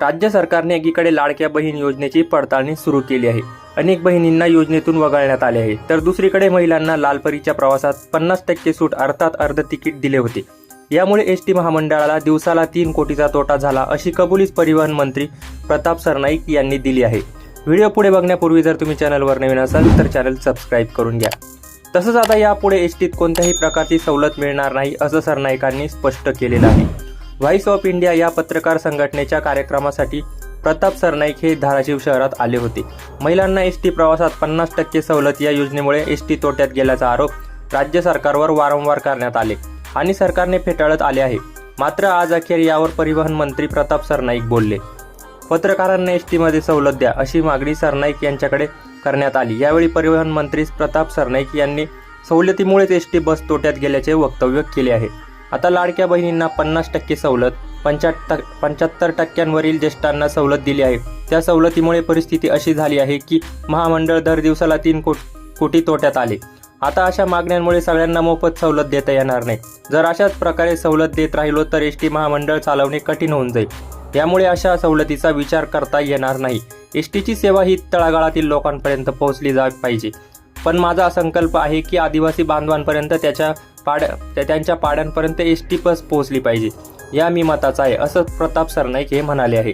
राज्य सरकारने एकीकडे लाडक्या बहीण योजनेची पडताळणी सुरू केली आहे. अनेक बहिणींना योजनेतून वगळण्यात आले आहे. तर दुसरीकडे महिलांना लालपरीच्या प्रवासात पन्नास टक्के सूट अर्थात अर्ध तिकीट दिले होते. यामुळे एस टी महामंडळाला दिवसाला तीन कोटीचा तोटा झाला अशी कबुलीच परिवहन मंत्री प्रताप सरनाईक यांनी दिली आहे. व्हिडिओ पुढे बघण्यापूर्वी जर तुम्ही चॅनलवर नवीन असाल तर चॅनल सबस्क्राईब करून घ्या. तसंच आता यापुढे एस टीत कोणत्याही प्रकारची सवलत मिळणार नाही असं सरनाईकांनी स्पष्ट केलेलं आहे. व्हॉइस ऑफ इंडिया या पत्रकार संघटनेच्या कार्यक्रमासाठी प्रताप सरनाईक हे धाराशिव शहरात आले होते. महिलांना एस टी प्रवासात पन्नास टक्के सवलत या योजनेमुळे एस टी तोट्यात गेल्याचा आरोप राज्य सरकारवर वारंवार करण्यात आले आणि सरकारने फेटाळत आले आहे. मात्र आज अखेर यावर परिवहन मंत्री प्रताप सरनाईक बोलले. पत्रकारांना एस टीमध्ये सवलत द्या अशी मागणी सरनाईक यांच्याकडे करण्यात आली. यावेळी परिवहन मंत्री प्रताप सरनाईक यांनी सवलतीमुळेच एस टी बस तोट्यात गेल्याचे वक्तव्य केले आहे. आता लाडक्या बहिणींना पन्नास टक्के सवलत पंच्याहत्तर पंच्याहत्तर टक्क्यांवरील ज्येष्ठांना सवलत दिली आहे. त्या सवलतीमुळे परिस्थिती अशी झाली आहे की महामंडळ दर दिवसाला तीन कोट कोटी तोट्यात आले. आता अशा मागण्यांमुळे सगळ्यांना मोफत सवलत देता येणार नाही. जर अशाच प्रकारे सवलत देत राहिलो तर एस टी महामंडळ चालवणे कठीण होऊन जाईल. यामुळे अशा सवलतीचा विचार करता येणार नाही. एस टीची सेवा ही तळागाळातील लोकांपर्यंत पोहोचली जा पाहिजे. पण माझा संकल्प आहे की आदिवासी बांधवांपर्यंत त्याच्या पाड्या त्यांच्या पाड्यांपर्यंत एस टी बस पोहोचली पाहिजे. या मी मताचा आहे असं प्रताप सरनाईक हे म्हणाले आहे.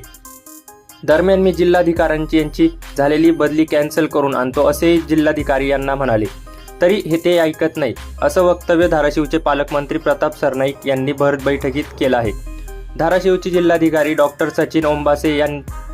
दरम्यान मी जिल्हाधिकाऱ्यांची यांची झालेली बदली कॅन्सल करून आणतो असेही जिल्हाधिकारी यांना म्हणाले. तरी हे ते ऐकत नाही असं वक्तव्य धाराशिवचे पालकमंत्री प्रताप सरनाईक यांनी भर बैठकीत केलं आहे. धाराशिवचे जिल्हाधिकारी डॉक्टर सचिन ओंबासे यां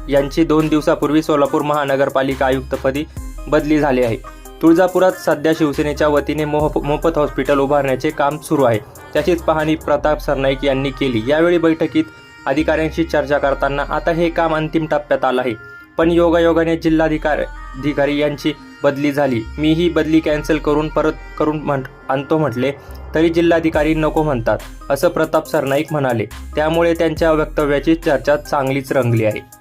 यांची दोन दिवसापूर्वी सोलापूर महानगरपालिका आयुक्तपदी बदली झाली आहे. तुळजापुरात सध्या शिवसेनेच्या वतीने मोफ मोफत हॉस्पिटल उभारण्याचे काम सुरू आहे. त्याचीच पाहणी प्रताप सरनाईक यांनी केली. यावेळी बैठकीत अधिकाऱ्यांशी चर्चा करताना आता हे काम अंतिम टप्प्यात आलं आहे. पण योगायोगाने जिल्हाधिकारी अधिकारी यांची बदली झाली. मी ही बदली कॅन्सल करून परत करून म्हण आणतो म्हटले तरी जिल्हाधिकारी नको म्हणतात असं प्रताप सरनाईक म्हणाले. त्यामुळे त्यांच्या वक्तव्याची चर्चा चांगलीच रंगली आहे.